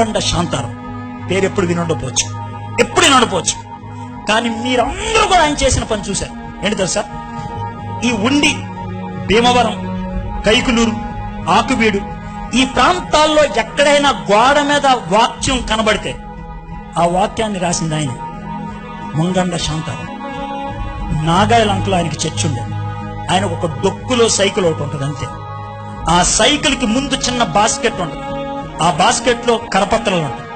ముంగండ శాంతారం. పేరు ఎప్పుడు వినుండపోవచ్చు ఎప్పుడు వినుండపోవచ్చు కానీ మీరందరూ కూడా ఆయన చేసిన పని చూశారు. ఏంటి తెలుసా? ఈ ఉండి భీమవరం కైకులూరు ఆకుబీడు ఈ ప్రాంతాల్లో ఎక్కడైనా గోడ మీద వాక్యం కనబడితే ఆ వాక్యాన్ని రాసింది ఆయన. ముంగండ శాంతారం. నాగాయల అంకులు ఆయనకి చర్చ ఉండేది ఆయన ఒక డొక్కులో సైకిల్ ఒకటి ఉంటుంది అంతే. ఆ సైకిల్కి ముందు చిన్న బాస్కెట్ ఉంటుంది. ఆ బాస్కెట్లో కరపత్రాలు ఉంటాయి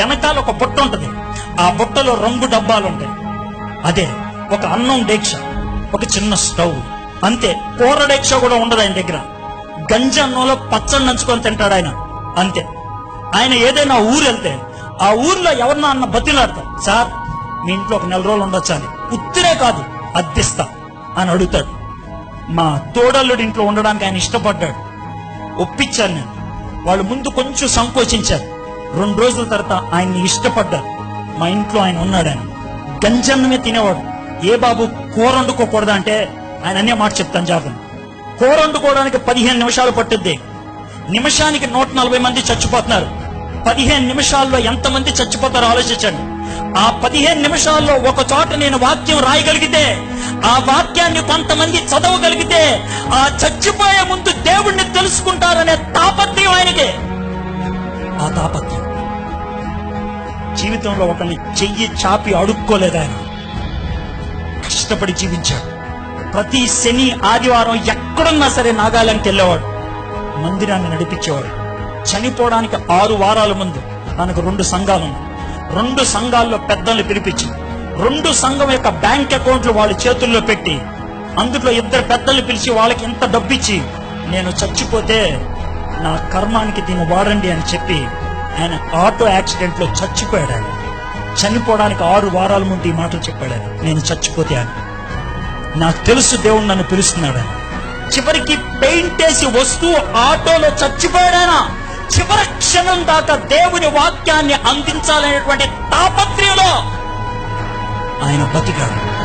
వెనకాల ఒక బుట్ట ఉంటుంది. ఆ బుట్టలో రంగు డబ్బాలు ఉంటాయి అదే ఒక అన్నం డేక్ష ఒక చిన్న స్టవ్. అంతే కూర డేక్ష కూడా ఉండదు ఆయన దగ్గర. గంజి అన్నంలో పచ్చడి నంచుకొని తింటాడు ఆయన. అంతే. ఆయన ఏదైనా ఊరు వెళ్తే ఆ ఊర్లో ఎవరినా అన్న బతిలాడతారు సార్ మీ ఇంట్లో ఒక నెల రోజులు ఉండొచ్చు అని. ఉత్తిరే కాదు అద్దెస్తా అని అడుగుతాడు. మా తోడల్లుడి ఇంట్లో ఉండడానికి ఆయన ఇష్టపడ్డాడు. ఒప్పించాను నేను. వాళ్ళు ముందు కొంచెం సంకోచించారు. రెండు రోజుల తర్వాత ఆయన్ని ఇష్టపడ్డారు. మా ఇంట్లో ఆయన ఉన్నాడు ఆయన గంజన్నమే తినేవాడు. ఏ బాబు కూర వండుకోకూడదు అంటే ఆయన అనే మాట చెప్తాను జాగ్రత్త. కూర వండుకోవడానికి పదిహేను నిమిషాలు పట్టుద్ది. నిమిషానికి నూట నలభై మంది చచ్చిపోతున్నారు. పదిహేను నిమిషాల్లో ఎంతమంది చచ్చిపోతారో ఆలోచించండి. ఆ పదిహేను నిమిషాల్లో ఒక చోట నేను వాక్యం రాయగలిగితే ఆ వాక్యాన్ని కొంతమంది చదవగలిగితే ఆ చచ్చిపోయే ముందు దేవుణ్ణి తెలుసుకుంటారనే తాపత్రయం ఆయనకి. ఆ తాపత్రయం. జీవితంలో ఒకరిని చెయ్యి చాపి అడుక్కోలేదు ఆయన. కష్టపడి జీవించాడు. ప్రతి శని ఆదివారం ఎక్కడున్నా సరే నాగాలాండ్కి వెళ్ళేవాడు. మందిరాన్ని నడిపించేవాడు. చనిపోవడానికి ఆరు వారాల ముందు మనకు రెండు సంఘాలు ఉన్నాయి రెండు సంఘాల్లో పెద్దల్ని పిలిపించి రెండు సంఘం యొక్క బ్యాంక్ అకౌంట్లు వాళ్ళ చేతుల్లో పెట్టి అందులో ఇద్దరు పెద్దల్ని పిలిచి వాళ్ళకి ఎంత డబ్బిచ్చి నేను చచ్చిపోతే నా కర్మానికి దీన్ని వాడండి అని చెప్పి ఆయన ఆటో యాక్సిడెంట్లో చచ్చిపోయాడు ఆయన. చనిపోవడానికి ఆరు వారాల ముందు ఈ మాటలు చెప్పాడు ఆయన. నేను చచ్చిపోతే అని నాకు తెలుసు దేవుడు నన్ను పిలుస్తున్నాడు చివరికి పెయింట్ వేసి వస్తూ ఆటోలో చచ్చిపోయాడానా చివరి క్షణం దాకా దేవుని వాక్యాన్ని అందించాలనేటువంటి తాపత్రయంలో ఆయన బతికాడు.